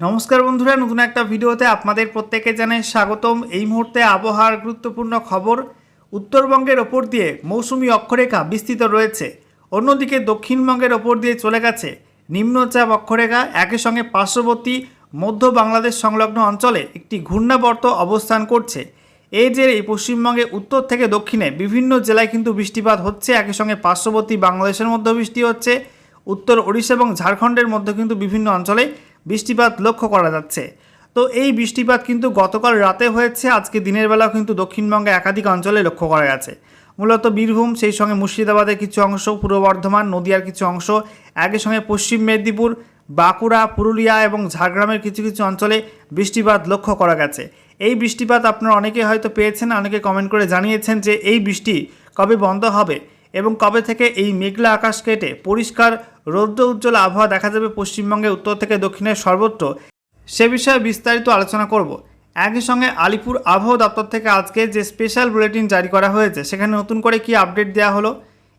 নমস্কার বন্ধুরা, নতুন একটা ভিডিওতে আপনাদের প্রত্যেকে জানাই স্বাগতম। এই মুহূর্তে আবহাওয়ার গুরুত্বপূর্ণ খবর উত্তরবঙ্গের ওপর দিয়ে মৌসুমি অক্ষরেখা বিস্তৃত রয়েছে। অন্যদিকে দক্ষিণবঙ্গের ওপর দিয়ে চলে গেছে নিম্নচাপ অক্ষরেখা। একই সঙ্গে পার্শ্ববর্তী মধ্য বাংলাদেশ সংলগ্ন অঞ্চলে একটি ঘূর্ণাবর্ত অবস্থান করছে। এই এই পশ্চিমবঙ্গে উত্তর থেকে দক্ষিণে বিভিন্ন জেলায় কিন্তু বৃষ্টিপাত হচ্ছে, একই সঙ্গে পার্শ্ববর্তী বাংলাদেশের মধ্যেও বৃষ্টি হচ্ছে। উত্তর ওড়িশা এবং ঝাড়খণ্ডের মধ্যে কিন্তু বিভিন্ন অঞ্চলে বৃষ্টিপাত লক্ষ্য করা যাচ্ছে। তো এই বৃষ্টিপাত কিন্তু গতকাল রাতে হয়েছে, আজকে দিনের বেলাও কিন্তু দক্ষিণবঙ্গে একাধিক অঞ্চলে লক্ষ্য করা গেছে। মূলত বীরভূম, সেই সঙ্গে মুর্শিদাবাদের কিছু অংশ, পূর্ব বর্ধমান, নদিয়ার কিছু অংশ, একই সঙ্গে পশ্চিম মেদিনীপুর, বাঁকুড়া, পুরুলিয়া এবং ঝাড়গ্রামের কিছু কিছু অঞ্চলে বৃষ্টিপাত লক্ষ্য করা গেছে। এই বৃষ্টিপাত আপনারা অনেকে হয়তো পেয়েছেন, অনেকে কমেন্ট করে জানিয়েছেন যে এই বৃষ্টি কবে বন্ধ হবে? এবং কবে থেকে এই মেঘলা আকাশ কেটে পরিষ্কার রৌদ্র উজ্জ্বল আবহাওয়া দেখা যাবে পশ্চিমবঙ্গে উত্তর থেকে দক্ষিণের সর্বত্র, সে বিষয়ে বিস্তারিত আলোচনা করব। একই সঙ্গে আলিপুর আবহাওয়া দপ্তর থেকে আজকে যে স্পেশাল বুলেটিন জারি করা হয়েছে, সেখানে নতুন করে কি আপডেট দেওয়া হলো?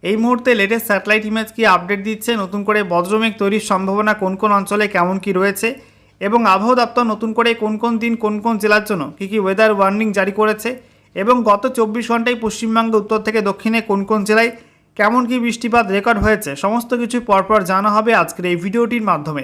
এই মুহূর্তে লেটেস্ট স্যাটেলাইট ইমেজ কি আপডেট দিচ্ছে? নতুন করে বজ্রমেঘ তৈরির সম্ভাবনা কোন কোন অঞ্চলে কেমন কি রয়েছে? এবং আবহাওয়া দপ্তর নতুন করে কোন কোন দিন কোন কোন জেলার জন্য কী কী ওয়েদার ওয়ার্নিং জারি করেছে? এবং গত চব্বিশ ঘন্টায় পশ্চিমবঙ্গে, উত্তর থেকে দক্ষিণে কোন কোন জেলায় কেমন কি বৃষ্টিপাত রেকর্ড হয়েছে, সমস্ত কিছু পরপর জানা হবে আজকের এই ভিডিওটির মাধ্যমে।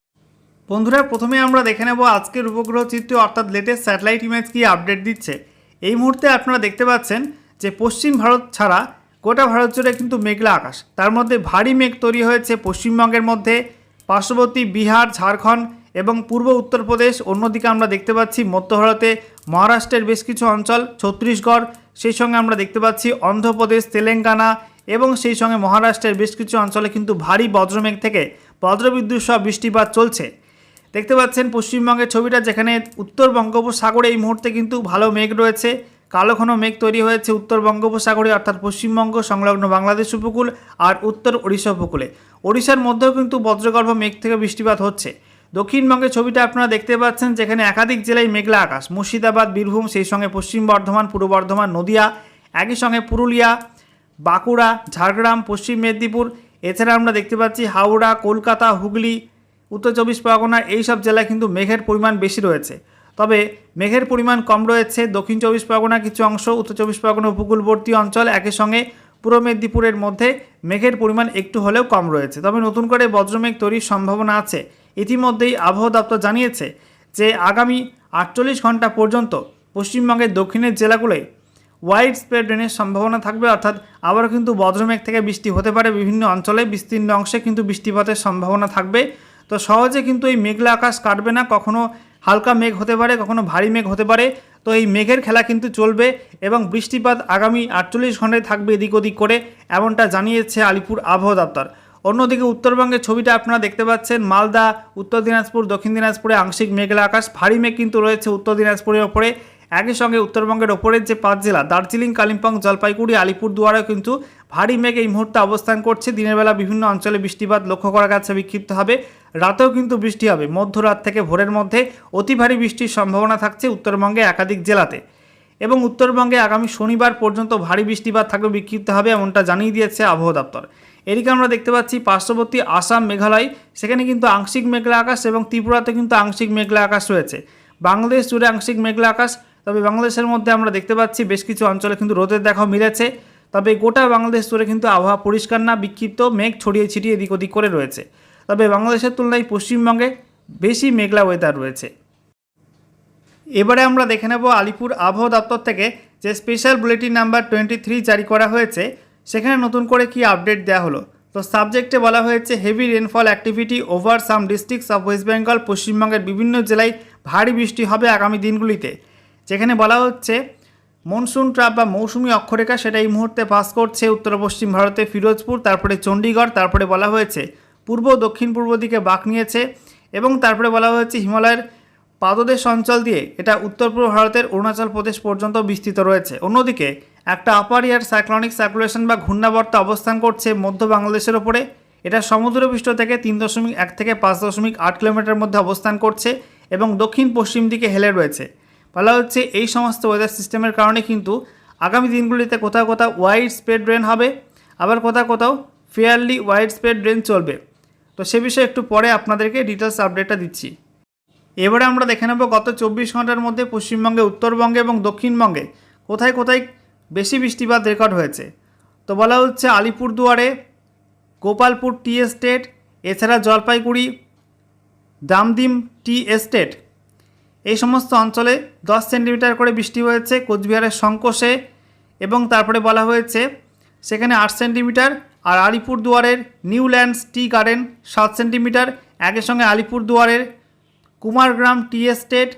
বন্ধুরা, প্রথমে আমরা দেখে নেব আজকের উপগ্রহ চিত্র অর্থাৎ লেটেস্ট স্যাটেলাইট ইমেজ কি আপডেট দিচ্ছে। এই মুহূর্তে আপনারা দেখতে পাচ্ছেন যে পশ্চিম ভারত ছাড়া গোটা ভারত জুড়ে কিন্তু মেঘলা আকাশ। তার মধ্যে ভারী মেঘ তৈরি হয়েছে পশ্চিমবঙ্গের মধ্যে, পার্শ্ববর্তী বিহার, ঝাড়খণ্ড এবং পূর্ব উত্তরপ্রদেশ অন্যদিকে আমরা দেখতে পাচ্ছি মধ্য ভারতে, মহারাষ্ট্রের বেশ কিছু অঞ্চল, ছত্তিশগড়, সেই সঙ্গে আমরা দেখতে পাচ্ছি অন্ধ্রপ্রদেশ, তেলেঙ্গানা এবং সেই সঙ্গে মহারাষ্ট্রের বেশ কিছু অঞ্চলে কিন্তু ভারী বজ্রমেঘ থেকে বজ্রবিদ্যুৎ সহ বৃষ্টিপাত চলছে। দেখতে পাচ্ছেন পশ্চিমবঙ্গের ছবিটা যেখানে উত্তর বঙ্গোপসাগরে এই মুহূর্তে কিন্তু ভালো মেঘ রয়েছে। কালো ঘন মেঘ তৈরি হয়েছে উত্তর বঙ্গোপসাগরে, অর্থাৎ পশ্চিমবঙ্গ, সংলগ্ন বাংলাদেশ উপকূল আর উত্তর ওড়িশা উপকূলে। ওড়িশার মধ্যেও কিন্তু বজ্রগর্ভ মেঘ থেকে বৃষ্টিপাত হচ্ছে। দক্ষিণবঙ্গের ছবিটা আপনারা দেখতে পাচ্ছেন যেখানে একাধিক জেলায় মেঘলা আকাশ। মুর্শিদাবাদ, বীরভূম, সেই সঙ্গে পশ্চিম বর্ধমান, পূর্ব বর্ধমান, নদিয়া, একই সঙ্গে পুরুলিয়া, বাঁকুড়া, ঝাড়গ্রাম, পশ্চিম মেদিনীপুর। এছাড়া আমরা দেখতে পাচ্ছি হাওড়া, কলকাতা, হুগলি উত্তর চব্বিশ পরগনা এই সব জেলায় কিন্তু মেঘের পরিমাণ বেশি রয়েছে। তবে মেঘের পরিমাণ কম রয়েছে। দক্ষিণ চব্বিশ পরগনা কিছু অংশ, উত্তর চব্বিশ পরগনা উপকূলবর্তী অঞ্চল একই সঙ্গে পূর্ব মেদিনীপুরের মধ্যে মেঘের পরিমাণ একটু হলেও কম রয়েছে। তবে নতুন করে বজ্রমেঘ তৈরির সম্ভাবনা আছে। ইতিমধ্যেই আবহাওয়া দপ্তর জানিয়েছে যে আগামী আটচল্লিশ ঘণ্টা পর্যন্ত পশ্চিমবঙ্গের দক্ষিণের জেলাগুলোয় ওয়াইড স্প্রেড রেনের সম্ভাবনা থাকবে। অর্থাৎ আবারও কিন্তু বজ্রমেঘ থেকে বৃষ্টি হতে পারে। বিভিন্ন অঞ্চলে বিস্তীর্ণ অংশে কিন্তু বৃষ্টিপাতের সম্ভাবনা থাকবে। তো সহজে কিন্তু এই মেঘলা আকাশ কাটবে না, কখনো হালকা মেঘ হতে পারে, কখনো ভারী মেঘ হতে পারে। তো এই মেঘের খেলা কিন্তু চলবে এবং বৃষ্টিপাত আগামী আটচল্লিশ ঘন্টায় থাকবে এদিক ওদিক করে, এমনটা জানিয়েছে আলিপুর আবহাওয়া দপ্তর। অন্যদিকে উত্তরবঙ্গের ছবিটা আপনারা দেখতে পাচ্ছেন, মালদা, উত্তর দিনাজপুর, দক্ষিণ দিনাজপুরে আংশিক মেঘলা আকাশ, ভারী মেঘ কিন্তু রয়েছে উত্তর দিনাজপুরের ওপরে। একই সঙ্গে উত্তরবঙ্গের ওপরের যে পাঁচ জেলা, দার্জিলিং, কালিম্পং, জলপাইগুড়ি, আলিপুরদুয়ারেও কিন্তু ভারী মেঘ এই মুহূর্তে অবস্থান করছে। দিনের বেলা বিভিন্ন অঞ্চলে বৃষ্টিপাত লক্ষ্য করা গেছে, বিক্ষিপ্ত হবে। রাতেও কিন্তু বৃষ্টি হবে। মধ্যরাত থেকে ভোরের মধ্যে অতি ভারী বৃষ্টির সম্ভাবনা থাকছে উত্তরবঙ্গে একাধিক জেলাতে। এবং উত্তরবঙ্গে আগামী শনিবার পর্যন্ত ভারী বৃষ্টিপাত থাকবে, বিক্ষিপ্ত হবে এমনটা জানিয়ে দিয়েছে আবহাওয়া দপ্তর। এদিকে আমরা দেখতে পাচ্ছি, পার্শ্ববর্তী আসাম মেঘালয়, সেখানে কিন্তু আংশিক মেঘলা আকাশ এবং ত্রিপুরাতে কিন্তু আংশিক মেঘলা আকাশ রয়েছে। বাংলাদেশ জুড়ে আংশিক মেঘলা আকাশ তবে বাংলাদেশের মধ্যে আমরা দেখতে পাচ্ছি বেশ কিছু অঞ্চলে কিন্তু রোদের দেখাও মিলেছে। তবে গোটা বাংলাদেশ জুড়ে কিন্তু আবহাওয়া পরিষ্কার না, বিক্ষিপ্ত মেঘ ছড়িয়ে ছিটিয়ে এদিক ওদিক করে রয়েছে। তবে বাংলাদেশের তুলনায় পশ্চিমবঙ্গে বেশি মেঘলা ওয়েদার রয়েছে। এবারে আমরা দেখে নেব আলিপুর আবহাওয়া দপ্তর থেকে যে special bulletin number twenty three জারি করা হয়েছে, সেখানে নতুন করে কি আপডেট দেওয়া হলো? তো সাবজেক্টে বলা হয়েছে heavy rainfall activity over some districts of West Bengal পশ্চিমবঙ্গের বিভিন্ন জেলায় ভারী বৃষ্টি হবে আগামী দিনগুলিতে। যেখানে বলা হচ্ছে, মনসুন ট্রাপ বা মৌসুমি অক্ষরেখা সেটা এই মুহূর্তে পাস করছে উত্তর পশ্চিম ভারতে ফিরোজপুর, তারপরে চণ্ডীগড়, তারপরে বলা হয়েছে পূর্ব দক্ষিণ পূর্ব দিকে বাঁক নিয়েছে এবং তারপরে বলা হয়েছে হিমালয়ের পাদদেশ অঞ্চল দিয়ে এটা উত্তর পূর্ব ভারতের অরুণাচল প্রদেশ পর্যন্ত বিস্তৃত রয়েছে। অন্যদিকে একটা আপার ইয়ার সাইক্লনিক সার্কুলেশন বা ঘূর্ণাবর্ত অবস্থান করছে মধ্য বাংলাদেশের ওপরে এটা সমুদ্রপৃষ্ঠ থেকে তিন দশমিক এক থেকে পাঁচ দশমিক আট কিলোমিটার মধ্যে অবস্থান করছে এবং দক্ষিণ পশ্চিম দিকে হেলে রয়েছে। বলা হচ্ছে, এই সমস্ত ওয়েদার সিস্টেমের কারণে কিন্তু আগামী দিনগুলিতে কোথাও কোথাও ওয়াইড স্প্রেড রেন হবে, আবার কোথাও কোথাও ফেয়ারলি ওয়াইড স্প্রেড রেন চলবে। তো সে বিষয়ে একটু পরে আপনাদেরকে ডিটেলস আপডেটটা দিচ্ছি। এবারে আমরা দেখে নেব গত চব্বিশ ঘণ্টার মধ্যে পশ্চিমবঙ্গে, উত্তরবঙ্গে এবং দক্ষিণবঙ্গে কোথায় কোথায় বেশি বৃষ্টিপাত রেকর্ড হয়েছে। তো বলা হচ্ছে আলিপুরদুয়ারে, গোপালপুর টি এস্টেট, এছাড়া জলপাইগুড়ি, দামদিম টি এস্টেট এই সমস্ত অঞ্চলে দশ সেন্টিমিটার করে বৃষ্টি হয়েছে কোচবিহারের সংকোষে এবং তারপরে বলা হয়েছে সেখানে আট সেন্টিমিটার আর আলিপুরদুয়ারের নিউল্যান্ডস টি গার্ডেন সাত সেন্টিমিটার। একই সঙ্গে আলিপুরদুয়ারের কুমারগ্রাম টি এস্টেট,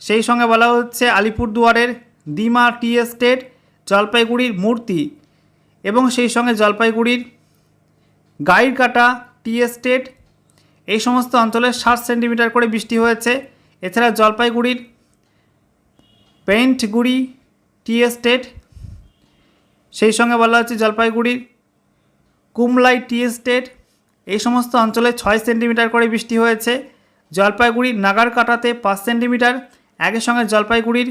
সেই সঙ্গে বলা হচ্ছে আলিপুরদুয়ারের দিমা টি এস্টেট, জলপাইগুড়ির মূর্তি এবং সেই সঙ্গে জলপাইগুড়ির গাইরকাটা টি এস্টেট। এই সমস্ত অঞ্চলে ষাট সেন্টিমিটার করে বৃষ্টি হয়েছে। এছাড়া জলপাইগুড়ির পেন্টগুড়ি টি এস্টেট, সেই সঙ্গে বলা হচ্ছে জলপাইগুড়ির কুমলাই টি এস্টেট, এই সমস্ত অঞ্চলে ছয় সেন্টিমিটার করে বৃষ্টি হয়েছে। জলপাইগুড়ির নাগারকাটাতে পাঁচ সেন্টিমিটার, একই সঙ্গে জলপাইগুড়ির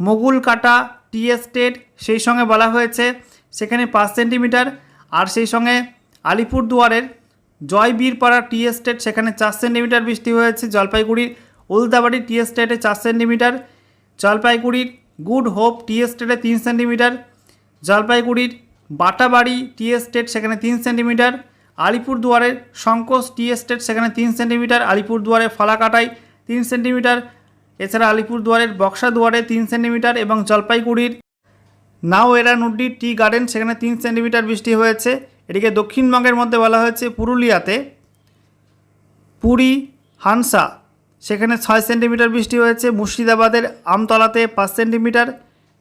মুগুলকাটা টি এস্টেট, সেই সঙ্গে বলা হয়েছে সেখানে পাঁচ সেন্টিমিটার, আর সেই সঙ্গে আলিপুরদুয়ারের জয়বীরপাড়া টি এস্টেট, সেখানে চার সেন্টিমিটার বৃষ্টি হয়েছে। জলপাইগুড়ির উলদাবাড়ি টি এস্টেটে চার সেন্টিমিটার, জলপাইগুড়ির গুড হোপ টি এস্টেটে তিন সেন্টিমিটার, জলপাইগুড়ির বাটাবাড়ি টি এস্টেট, সেখানে তিন সেন্টিমিটার আলিপুরদুয়ারের শঙ্কোষ টি এস্টেট, সেখানে তিন সেন্টিমিটার আলিপুরদুয়ারের ফালাকাটায় তিন সেন্টিমিটার, এছাড়া আলিপুরদুয়ারের বক্সাদুয়ারে তিন সেন্টিমিটার এবং জলপাইগুড়ির নাও এরানুড্ডি টি গার্ডেন, সেখানে তিন সেন্টিমিটার বৃষ্টি হয়েছে। এদিকে দক্ষিণবঙ্গের মধ্যে বলা হয়েছে পুরুলিয়াতে। পুরী, হানসা, সেখানে ছয় সেন্টিমিটার বৃষ্টি হয়েছে। মুর্শিদাবাদের আমতলাতে পাঁচ সেন্টিমিটার,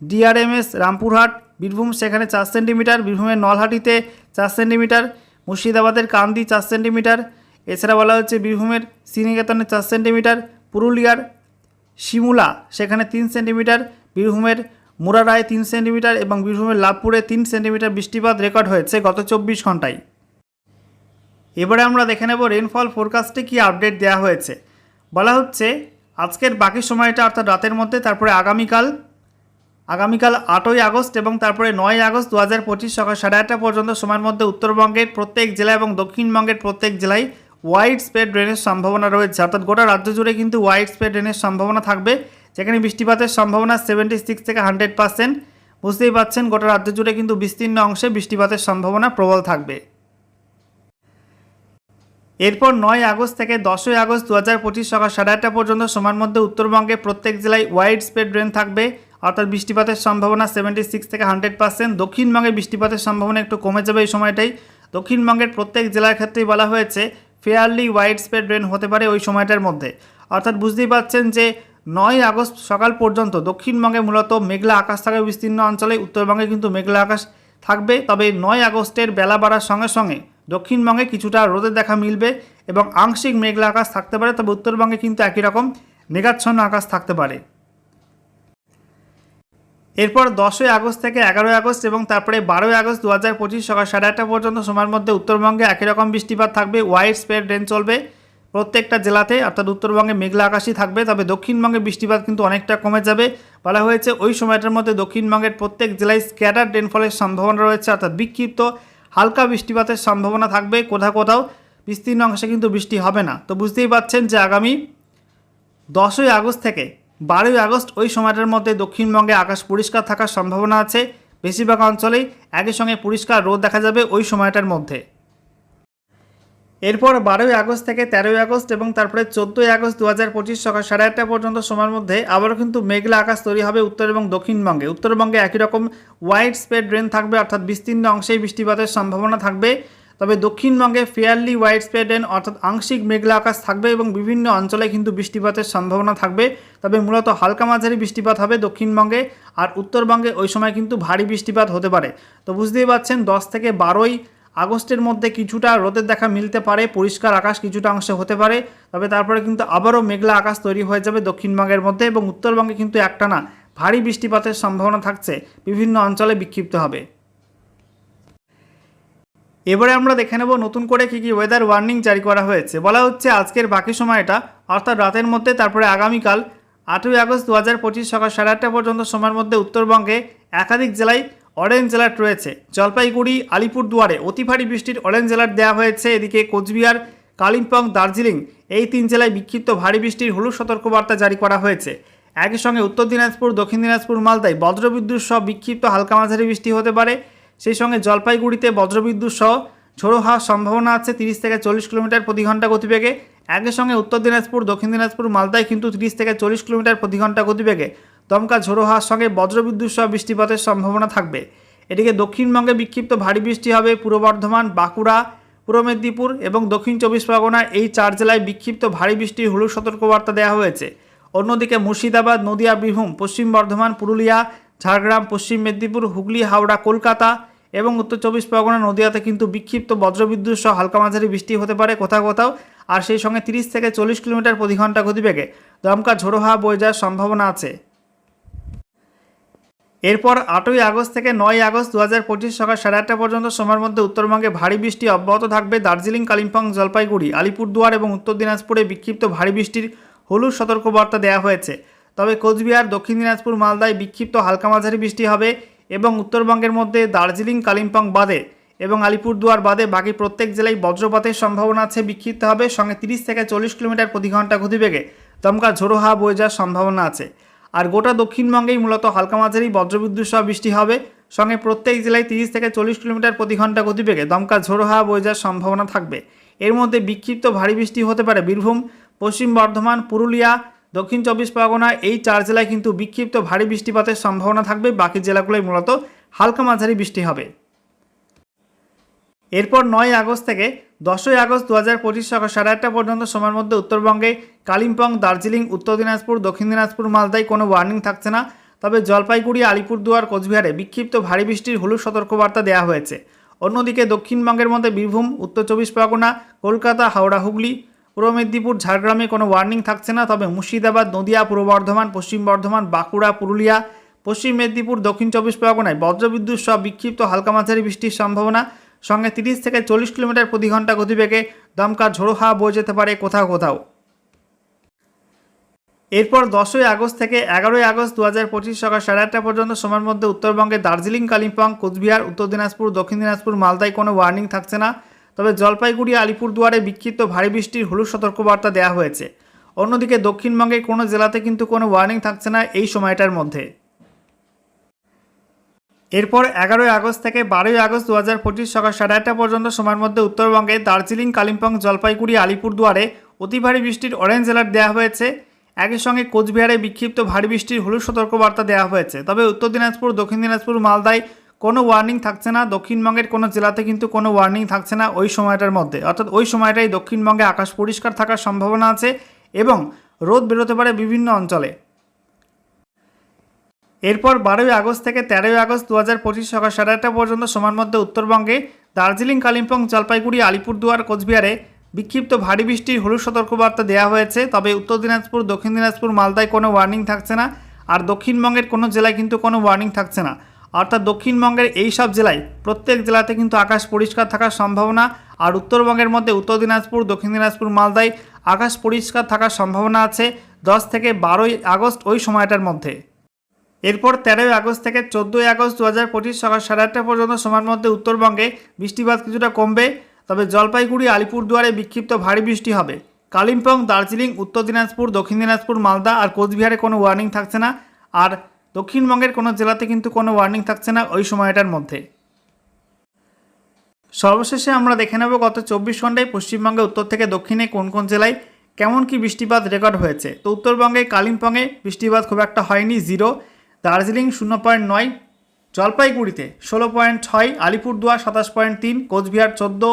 ডিআরএমএস রামপুরহাট, বীরভূম সেখানে চার সেন্টিমিটার, বীরভূমের নলহাটিতে চার সেন্টিমিটার, মুর্শিদাবাদের কান্দি চার সেন্টিমিটার, এছাড়া বলা হচ্ছে বীরভূমের শ্রীনিকেতনে চার সেন্টিমিটার, পুরুলিয়ার শিমুলা সেখানে তিন সেন্টিমিটার, বীরভূমের মুরারায় তিন সেন্টিমিটার এবং বীরভূমের লাভপুরে তিন সেন্টিমিটার বৃষ্টিপাত রেকর্ড হয়েছে গত চব্বিশ ঘন্টায় এবারে আমরা দেখে নেব রেনফল ফোরকাস্টে কী আপডেট দেওয়া হয়েছে। বলা হচ্ছে, আজকের বাকি সময়টা অর্থাৎ রাতের মধ্যে, তারপরে আগামীকাল আগামীকাল আটই আগস্ট এবং তারপরে নয় আগস্ট দু হাজার পঁচিশ সকাল সাড়ে আটটা পর্যন্ত সময়ের মধ্যে উত্তরবঙ্গের প্রত্যেক জেলা এবং দক্ষিণবঙ্গের প্রত্যেক জেলায় ওয়াইড স্প্রেড ড্রেনের সম্ভাবনা রয়েছে। অর্থাৎ গোটা রাজ্য জুড়ে কিন্তু ওয়াইড স্প্রেড রেনের সম্ভাবনা থাকবে। যেখানে বৃষ্টিপাতের সম্ভাবনা সেভেন্টি সিক্স থেকে হান্ড্রেড পার্সেন্ট বুঝতেই পাচ্ছেন, গোটা রাজ্য জুড়ে কিন্তু বিস্তীর্ণ অংশে বৃষ্টিপাতের সম্ভাবনা প্রবল থাকবে। এরপর নয় আগস্ট থেকে দশই আগস্ট দু হাজার পঁচিশ সকাল সাড়ে আটটা পর্যন্ত সময়ের মধ্যে উত্তরবঙ্গে প্রত্যেক জেলায় ওয়াইড স্প্রেড রেন থাকবে। অর্থাৎ বৃষ্টিপাতের সম্ভাবনা সেভেন্টি সিক্স থেকে হান্ড্রেড পার্সেন্ট দক্ষিণবঙ্গে বৃষ্টিপাতের সম্ভাবনা একটু কমে যাবে এই সময়টাই। দক্ষিণবঙ্গের প্রত্যেক জেলার ক্ষেত্রেই বলা হয়েছে ফেয়ারলি ওয়াইড স্প্রেড রেন হতে পারে ওই সময়টার মধ্যে। অর্থাৎ বুঝতেই পারছেন যে নয় আগস্ট সকাল পর্যন্ত দক্ষিণবঙ্গে মূলত মেঘলা আকাশ থাকবে বিস্তীর্ণ অঞ্চলে, উত্তরবঙ্গে কিন্তু মেঘলা আকাশ থাকবে। তবে নয় আগস্টের বেলা বাড়ার সঙ্গে সঙ্গে দক্ষিণবঙ্গে কিছুটা রোদের দেখা মিলবে এবং আংশিক মেঘলা আকাশ থাকতে পারে, তবে উত্তরবঙ্গে কিন্তু একই রকম মেঘাচ্ছন্ন আকাশ থাকতে পারে। এরপর দশই আগস্ট থেকে এগারোই আগস্ট এবং তারপরে বারোই আগস্ট দু হাজার পঁচিশ সকাল সাড়ে আটটা পর্যন্ত, সময়ের মধ্যে উত্তরবঙ্গে একই রকম বৃষ্টিপাত থাকবে। ওয়াইড স্প্রেড রেন চলবে। প্রত্যেকটা জেলাতে, অর্থাৎ উত্তরবঙ্গে মেঘলা আকাশই থাকবে, তবে দক্ষিণবঙ্গে বৃষ্টিপাত কিন্তু অনেকটা কমে যাবে। বলা হয়েছে, ওই সময়টার মধ্যে দক্ষিণবঙ্গের প্রত্যেক জেলায় স্ক্যাটার রেনফলের সম্ভাবনা রয়েছে, অর্থাৎ বিক্ষিপ্ত হালকা বৃষ্টিপাতের সম্ভাবনা থাকবে কোথাও কোথাও। বিস্তীর্ণ অংশে কিন্তু বৃষ্টি হবে না। তো বুঝতেই পারছেন যে আগামী দশই আগস্ট থেকে বারোই আগস্ট ওই সময়টার মধ্যে দক্ষিণবঙ্গে আকাশ পরিষ্কার থাকার সম্ভাবনা আছে। বেশিরভাগ অঞ্চলেই একই সঙ্গে পরিষ্কার রোদ দেখা যাবে ওই সময়টার মধ্যে। এরপর বারোই আগস্ট থেকে তেরোই আগস্ট এবং তারপরে চোদ্দোই আগস্ট দু হাজার পঁচিশ সকাল সাড়ে আটটা পর্যন্ত সময়ের মধ্যে আবারও কিন্তু মেঘলা আকাশ তৈরি হবে উত্তর এবং দক্ষিণবঙ্গে। উত্তরবঙ্গে একই রকম ওয়াইড স্প্রেড রেন থাকবে, অর্থাৎ বিস্তীর্ণ অংশেই বৃষ্টিপাতের সম্ভাবনা থাকবে। তবে দক্ষিণবঙ্গে ফেয়ারলি ওয়াইড স্প্রেড রেন অর্থাৎ আংশিক মেঘলা আকাশ থাকবে এবং বিভিন্ন অঞ্চলে কিন্তু বৃষ্টিপাতের সম্ভাবনা থাকবে। তবে মূলত হালকা মাঝারি বৃষ্টিপাত হবে দক্ষিণবঙ্গে আর উত্তরবঙ্গে ওই সময় কিন্তু ভারী বৃষ্টিপাত হতে পারে। তো বুঝতেই পারছেন, দশ থেকে বারোই আগস্টের মধ্যে কিছুটা রোদের দেখা মিলতে পারে, পরিষ্কার আকাশ কিছুটা অংশে হতে পারে, তবে তারপরে কিন্তু আবারও মেঘলা আকাশ তৈরি হয়ে যাবে দক্ষিণবঙ্গের মধ্যে এবং উত্তরবঙ্গে কিন্তু একটানা ভারী বৃষ্টিপাতের সম্ভাবনা থাকছে, বিভিন্ন অঞ্চলে বিক্ষিপ্ত হবে। এবারে আমরা দেখে নেব নতুন করে কী কী ওয়েদার ওয়ার্নিং জারি করা হয়েছে। বলা হচ্ছে আজকের বাকি সময়টা, অর্থাৎ রাতের মধ্যে, তারপরে আগামীকাল আটই আগস্ট দু হাজার পঁচিশ সকাল সাড়ে আটটা পর্যন্ত সময়ের মধ্যে উত্তরবঙ্গে একাধিক জেলায় অরেঞ্জ অ্যালার্ট রয়েছে। জলপাইগুড়ি, আলিপুরদুয়ারে অতি ভারী বৃষ্টির অরেঞ্জ অ্যালার্ট দেওয়া হয়েছে। এদিকে কোচবিহার, কালিম্পং, দার্জিলিং এই তিন জেলায় বিক্ষিপ্ত ভারী বৃষ্টির হলুদ সতর্কবার্তা জারি করা হয়েছে। একই সঙ্গে উত্তর দিনাজপুর, দক্ষিণ দিনাজপুর, মালদায় বজ্রবিদ্যুৎ সহ বিক্ষিপ্ত হালকা মাঝারি বৃষ্টি হতে পারে। সেই সঙ্গে জলপাইগুড়িতে বজ্রবিদ্যুৎ সহ ঝোড়ো হওয়ার সম্ভাবনা আছে তিরিশ থেকে চল্লিশ কিলোমিটার প্রতি ঘণ্টা গতিবেগে। একই সঙ্গে উত্তর দিনাজপুর, দক্ষিণ দিনাজপুর, মালদায় কিন্তু তিরিশ থেকে চল্লিশ কিলোমিটার প্রতি ঘণ্টা গতিবেগে। দমকা ঝোড়ো হওয়ার সঙ্গে বজ্রবিদ্যুৎ সহ বৃষ্টিপাতের সম্ভাবনা থাকবে। এদিকে দক্ষিণবঙ্গে বিক্ষিপ্ত ভারী বৃষ্টি হবে পূর্ব বর্ধমান, বাঁকুড়া, পূর্ব মেদিনীপুর এবং দক্ষিণ চব্বিশ পরগনা এই চার জেলায় বিক্ষিপ্ত ভারী বৃষ্টির হলুদ সতর্কবার্তা দেওয়া হয়েছে। অন্যদিকে মুর্শিদাবাদ, নদিয়া, বীরভূম, পশ্চিম বর্ধমান, পুরুলিয়া, ঝাড়গ্রাম, পশ্চিম মেদিনীপুর, হুগলি, হাওড়া, কলকাতা এবং উত্তর চব্বিশ পরগনা, নদিয়াতে কিন্তু বিক্ষিপ্ত বজ্রবিদ্যুৎ সহ হালকা মাঝারি বৃষ্টি হতে পারে কোথাও কোথাও আর সেই সঙ্গে তিরিশ থেকে চল্লিশ কিলোমিটার প্রতি ঘণ্টা গতিবেগে দমকা ঝোড়ো হাওয়া বয়ে যাওয়ার সম্ভাবনা আছে। এরপর আটই আগস্ট থেকে নয় আগস্ট দু হাজার পঁচিশ সকাল সাড়ে আটটা পর্যন্ত সময়ের মধ্যে উত্তরবঙ্গে ভারী বৃষ্টি অব্যাহত থাকবে দার্জিলিং, কালিম্পং, জলপাইগুড়ি, আলিপুরদুয়ার এবং উত্তর দিনাজপুরে বিক্ষিপ্ত ভারী বৃষ্টির হলুদ সতর্কবার্তা দেওয়া হয়েছে। তবে কোচবিহার, দক্ষিণ দিনাজপুর, মালদায় বিক্ষিপ্ত হালকা মাঝারি বৃষ্টি হবে এবং উত্তরবঙ্গের মধ্যে দার্জিলিং, কালিম্পং বাদে এবং আলিপুরদুয়ার বাদে বাকি প্রত্যেক জেলায় বজ্রপাতের সম্ভাবনা আছে। বিক্ষিপ্ত হবে সঙ্গে তিরিশ থেকে চল্লিশ কিলোমিটার প্রতি ঘণ্টা গতিবেগে। দমকা, ঝোড়ো হাওয়া বয়ে যাওয়ার সম্ভাবনা আছে। আর গোটা দক্ষিণবঙ্গেই মূলত হালকা মাঝারি বজ্রবিদ্যুৎ সহ বৃষ্টি হবে। সঙ্গে প্রত্যেক জেলায় তিরিশ থেকে চল্লিশ কিলোমিটার প্রতি ঘণ্টা গতিবেগে দমকা ঝোড়ো হাওয়া বয়ে যাওয়ার সম্ভাবনা থাকবে। এর মধ্যে বিক্ষিপ্ত ভারী বৃষ্টি হতে পারে বীরভূম, পশ্চিম বর্ধমান, পুরুলিয়া, দক্ষিণ চব্বিশ পরগনা, এই চার জেলায় কিন্তু বিক্ষিপ্ত ভারী বৃষ্টিপাতের সম্ভাবনা থাকবে। বাকি জেলাগুলোয় মূলত হালকা মাঝারি বৃষ্টি হবে। এরপর নয় আগস্ট থেকে দশই আগস্ট দু হাজার পঁচিশ সকাল সাড়ে আটটা পর্যন্ত সময়ের মধ্যে উত্তরবঙ্গে কালিম্পং, দার্জিলিং, উত্তর দিনাজপুর, দক্ষিণ দিনাজপুর, মালদায় কোনো ওয়ার্নিং থাকছে না। তবে জলপাইগুড়ি, আলিপুরদুয়ার, কোচবিহারে বিক্ষিপ্ত ভারী বৃষ্টির হলুদ সতর্কবার্তা দেওয়া হয়েছে। অন্যদিকে দক্ষিণবঙ্গের মধ্যে বীরভূম, উত্তর চব্বিশ পরগনা, কলকাতা, হাওড়া, হুগলি, পূর্ব মেদিনীপুর, ঝাড়গ্রামে কোনো ওয়ার্নিং থাকছে না। তবে মুর্শিদাবাদ, নদিয়া, পূর্ব বর্ধমান, পশ্চিম বর্ধমান, বাঁকুড়া, পুরুলিয়া, পশ্চিম মেদিনীপুর, দক্ষিণ চব্বিশ পরগনায় বজ্রবিদ্যুৎ সহ বিক্ষিপ্ত হালকা মাঝারি বৃষ্টির সম্ভাবনা। সঙ্গে তিরিশ থেকে চল্লিশ কিলোমিটার প্রতি ঘণ্টা গতিবেগে দমকা ঝোড়ো হাওয়া বয়ে যেতে পারে কোথাও কোথাও। এরপর দশই আগস্ট থেকে এগারোই আগস্ট দু হাজার পঁচিশ সকাল সাড়ে আটটা পর্যন্ত সময়ের মধ্যে উত্তরবঙ্গে দার্জিলিং, কালিম্পং, কোচবিহার, উত্তর দিনাজপুর, দক্ষিণ দিনাজপুর, মালদায় কোনো ওয়ার্নিং থাকছে না। তবে জলপাইগুড়ি, আলিপুরদুয়ারে বিক্ষিপ্ত ভারী বৃষ্টির হলুদ সতর্কবার্তা দেওয়া হয়েছে। অন্যদিকে দক্ষিণবঙ্গের কোনো জেলাতে কিন্তু কোনো ওয়ার্নিং থাকছে না এই সময়টার মধ্যে। এরপর এগারোই আগস্ট থেকে বারোই আগস্ট দু হাজার পঁচিশ সকাল সাড়ে আটটা পর্যন্ত সময়ের মধ্যে উত্তরবঙ্গে দার্জিলিং, কালিম্পং, জলপাইগুড়ি, আলিপুরদুয়ারে অতি ভারী বৃষ্টির অরেঞ্জ অ্যালার্ট দেওয়া হয়েছে। একই সঙ্গে কোচবিহারে বিক্ষিপ্ত ভারী বৃষ্টির হলুদ সতর্কবার্তা দেওয়া হয়েছে। তবে উত্তর দিনাজপুর, দক্ষিণ দিনাজপুর, মালদায় কোনো ওয়ার্নিং থাকছে না। দক্ষিণবঙ্গের কোনো জেলাতে কিন্তু কোনো ওয়ার্নিং থাকছে না ওই সময়টার মধ্যে। অর্থাৎ ওই সময়টাই দক্ষিণবঙ্গে আকাশ পরিষ্কার থাকার সম্ভাবনা আছে এবং রোদ বেরোতে পারে বিভিন্ন অঞ্চলে। এরপর বারোই আগস্ট থেকে তেরোই আগস্ট দু হাজার পঁচিশ সকাল সাড়ে আটটা পর্যন্ত সময়ের মধ্যে উত্তরবঙ্গে দার্জিলিং, কালিম্পং, জলপাইগুড়ি, আলিপুরদুয়ার, কোচবিহারে বিক্ষিপ্ত ভারী বৃষ্টির হলুদ সতর্কবার্তা দেওয়া হয়েছে। তবে উত্তর দিনাজপুর, দক্ষিণ দিনাজপুর, মালদায় কোনো ওয়ার্নিং থাকছে না আর দক্ষিণবঙ্গের কোনো জেলায় কিন্তু কোনো ওয়ার্নিং থাকছে না। অর্থাৎ দক্ষিণবঙ্গের এই সব জেলায় প্রত্যেক জেলাতে কিন্তু আকাশ পরিষ্কার থাকার সম্ভাবনা আর উত্তরবঙ্গের মধ্যে উত্তর দিনাজপুর, দক্ষিণ দিনাজপুর, মালদায় আকাশ পরিষ্কার থাকার সম্ভাবনা আছে দশ থেকে বারোই আগস্ট ওই সময়টার মধ্যে। এরপর তেরোই আগস্ট থেকে চোদ্দোই আগস্ট দু হাজার পঁচিশ সকাল সাড়ে আটটা পর্যন্ত সময়ের মধ্যে উত্তরবঙ্গে বৃষ্টিপাত কিছুটা কমবে, তবে জলপাইগুড়ি, আলিপুরদুয়ারে বিক্ষিপ্ত ভারী বৃষ্টি হবে। কালিম্পং, দার্জিলিং, উত্তর দিনাজপুর, দক্ষিণ দিনাজপুর, মালদা আর কোচবিহারে কোনো ওয়ার্নিং থাকছে না। আর দক্ষিণবঙ্গের কোনো জেলাতে কিন্তু কোনো ওয়ার্নিং থাকছে না ওই সময়টার মধ্যে। সর্বশেষে আমরা দেখে নেব গত চব্বিশ ঘন্টায় পশ্চিমবঙ্গে, উত্তর থেকে দক্ষিণে কোন কোন জেলায় কেমন কি বৃষ্টিপাত রেকর্ড হয়েছে। তো উত্তরবঙ্গে, কালিম্পংয়ে বৃষ্টিপাত খুব একটা হয়নি জিরো দার্জিলিং শূন্য পয়েন্ট নয়, জলপাইগুড়িতে ষোলো পয়েন্ট ছয়, আলিপুরদুয়ার সাতাশ পয়েন্ট তিন, কোচবিহার চোদ্দ,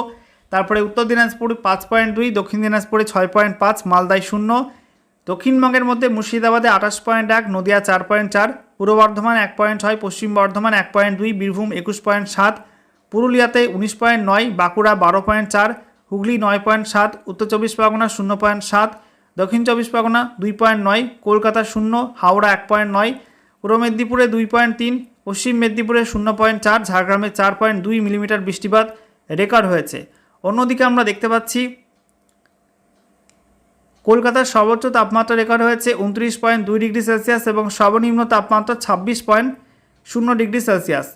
তারপরে উত্তর দিনাজপুর পাঁচ পয়েন্ট দুই, দক্ষিণ দিনাজপুরে ছয় পয়েন্ট পাঁচ, মালদায় শূন্য, দক্ষিণবঙ্গের মধ্যে মুর্শিদাবাদে আঠাশ পয়েন্ট এক, নদিয়া চার পয়েন্ট চার, পূর্ব বর্ধমান এক পয়েন্ট ছয়, পশ্চিম বর্ধমান এক পয়েন্ট দুই, বীরভূম একুশ পয়েন্ট সাত, পুরুলিয়াতে উনিশ পয়েন্ট নয়, বাঁকুড়া বারো পয়েন্ট চার, হুগলি নয় পয়েন্ট সাত, উত্তর চব্বিশ পরগনা শূন্য পয়েন্ট সাত, দক্ষিণ চব্বিশ পরগনা দুই পয়েন্ট নয়, কলকাতা শূন্য, হাওড়া এক পয়েন্ট নয় পূর্ব মেদিনীপুরে দুই পয়েন্ট তিন, পশ্চিম মেদিনীপুরে শূন্য পয়েন্ট চার, ঝাড়গ্রামে চার পয়েন্ট দুই মিলিমিটার বৃষ্টিপাত রেকর্ড হয়েছে। অন্যদিকে আমরা দেখতে পাচ্ছি, কলকাতার সর্বোচ্চ তাপমাত্রা রেকর্ড হয়েছে উনত্রিশ পয়েন্ট দুই ডিগ্রি সেলসিয়াস এবং সর্বনিম্ন তাপমাত্রা ছাব্বিশ পয়েন্ট শূন্য ডিগ্রি সেলসিয়াস।